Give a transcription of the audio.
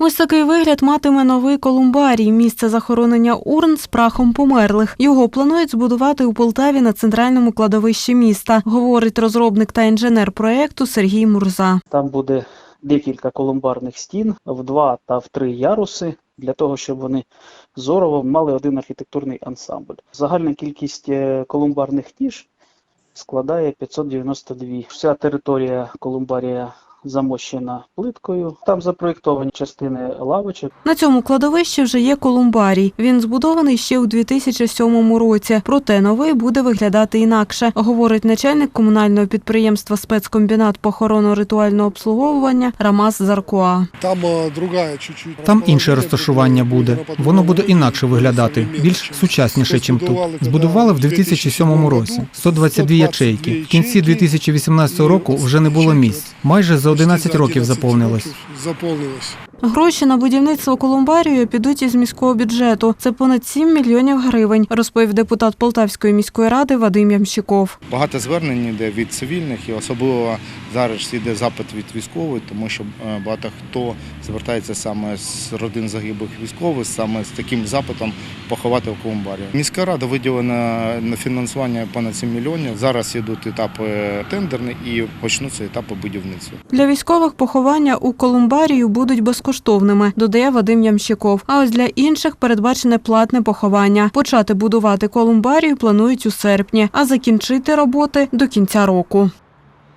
Ось такий вигляд матиме новий колумбарій, місце захоронення урн з прахом померлих. Його планують збудувати у Полтаві на центральному кладовищі міста, говорить розробник та інженер проєкту Сергій Мурза. Там буде декілька колумбарних стін в два та в три яруси для того, щоб вони зорово мали один архітектурний ансамбль. Загальна кількість е, колумбарних ніж складає 592. Вся територія колумбарія замощена плиткою. Там запроєктовані частини лавочок. На цьому кладовищі вже є колумбарій. Він збудований ще у 2007 році. Проте новий буде виглядати інакше, говорить начальник комунального підприємства спецкомбінат похоронно-ритуального обслуговування Рамаз Заркуа. Там е, другая чуть-чуть. Там інше розташування буде. Воно буде інакше виглядати, більш сучасніше, чим тут. Збудували в 2007 році 122 ячейки. В кінці 2018 року вже не було місць. Майже за 11 років заповнилось. Заповнилось. Гроші на будівництво колумбарію підуть із міського бюджету. Це понад 7 мільйонів гривень, розповів депутат Полтавської міської ради Вадим Ямщиков. Багато звернень йде від цивільних і особливо зараз йде запит від військових, тому що е, багато хто звертається саме з родин загиблих військових, саме з таким запитом поховати в Колумбарі. Міська рада виділена на фінансування понад 7 мільйонів. Зараз йдуть етапи тендерні і почнуться етапи будівництва. Для військових поховання у колумбарію будуть безкоштовними, додає Вадим Ямщиков. А ось для інших передбачене платне поховання. Почати будувати колумбарію планують у серпні, а закінчити роботи до кінця року.